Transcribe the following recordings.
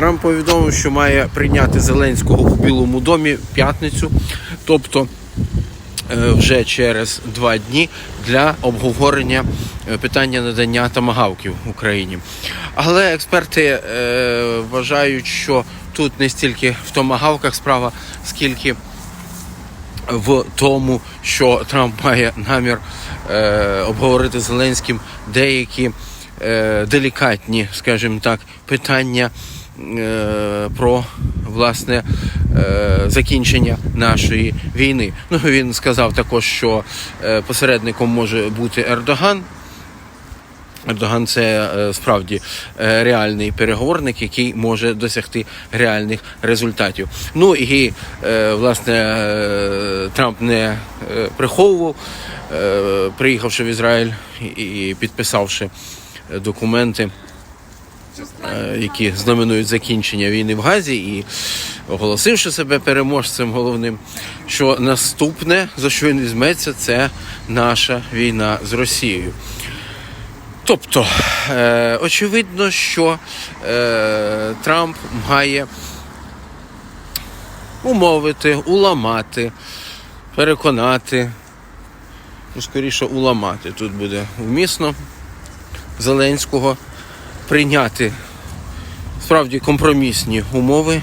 Трамп повідомив, що має прийняти Зеленського у Білому домі в п'ятницю, тобто е, вже через два дні для обговорення е, питання надання тамагавків Україні. Але експерти е, вважають, що тут не стільки в томагавках справа, скільки в тому, що Трамп має намір е, обговорити з Зеленським деякі е, делікатні, скажімо так, питання про власне е, закінчення нашої війни. Ну він сказав також, що е, посередником може бути Ердоган. Ердоган це е, справді е, реальний переговорник, який може досягти реальних результатів. Ну і е, власне е, Трамп не е, приховував, е, приїхавши в Ізраїль і підписавши е, документи. Е, Які знаменують закінчення війни в Газі, і оголосивши себе переможцем головним, що наступне за що він візьметься, це наша війна з Росією. Тобто, е, очевидно, що е, Трамп має умовити, уламати, переконати, ну, скоріше уламати тут буде вмісно Зеленського прийняти справді компромісні умови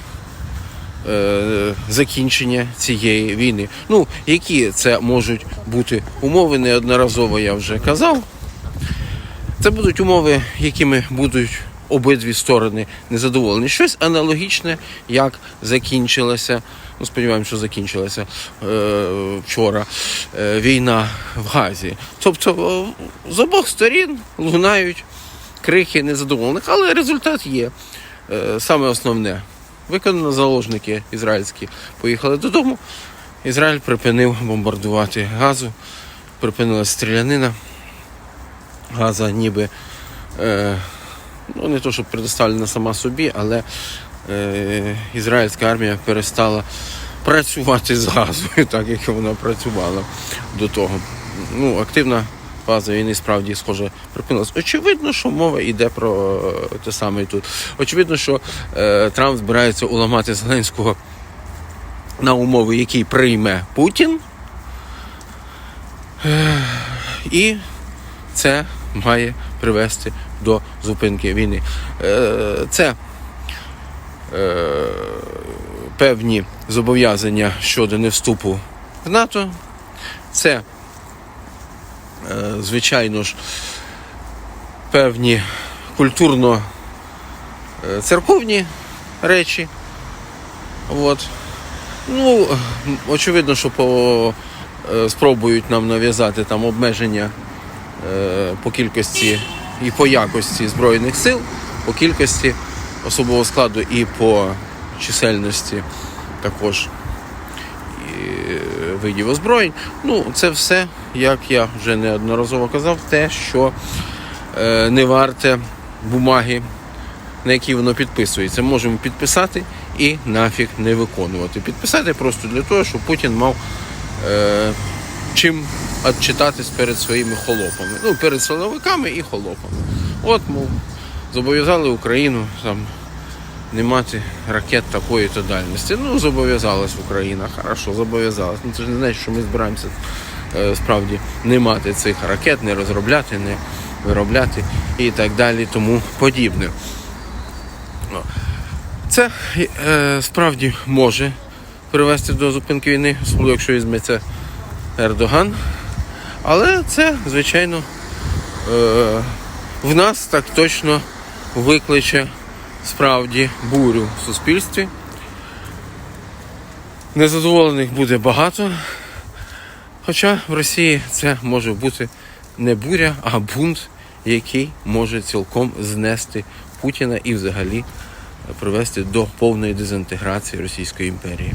е, закінчення цієї війни. Ну, які це можуть бути умови, неодноразово я вже казав. Це будуть умови, якими будуть обидві сторони незадоволені. Щось аналогічне, як закінчилася, ну сподіваємося, що закінчилася е, вчора е, війна в Газі. Тобто е, з обох сторін лунають крики незадоволених, але результат є. Е, саме основне. Виконано заложники ізраїльські поїхали додому. Ізраїль припинив бомбардувати газу, припинилася стрілянина. Газа ніби е, ну не то, щоб предоставлена сама собі, але е, ізраїльська армія перестала працювати з газою, так як вона працювала до того. Ну, активна фаза війни справді схоже припинилась. Очевидно, що мова йде про е, те саме тут. Очевидно, що е, Трамп збирається уламати Зеленського на умови, які прийме Путін. Е, і це має привести до зупинки війни. Е, Це е, певні зобов'язання щодо невступу в НАТО. Це, звичайно ж, певні культурно-церковні речі. От. Ну, очевидно, що по, е, спробують нам нав'язати там обмеження е, по кількості і по якості Збройних сил, по кількості особового складу і по чисельності також е, видів озброєнь. Ну, це все, як я вже неодноразово казав, те, що е, не варте бумаги, на які воно підписується. Можемо підписати і нафіг не виконувати. Підписати просто для того, щоб Путін мав е, чим відчитатись перед своїми холопами. Ну, перед силовиками і холопами. От, мов, зобов'язали Україну там не мати ракет такої то дальності. Ну, зобов'язалась Україна, хорошо, зобов'язалась. Ну, це ж не значить, що ми збираємося е, справді не мати цих ракет, не розробляти, не виробляти і так далі, тому подібне. Це е, справді може привести до зупинки війни, особливо якщо візьметься Ердоган. Але це, звичайно, е, в нас так точно викличе справді бурю в суспільстві. Незадоволених буде багато. Хоча в Росії це може бути не буря, а бунт, який може цілком знести Путіна і взагалі привести до повної дезінтеграції Російської імперії.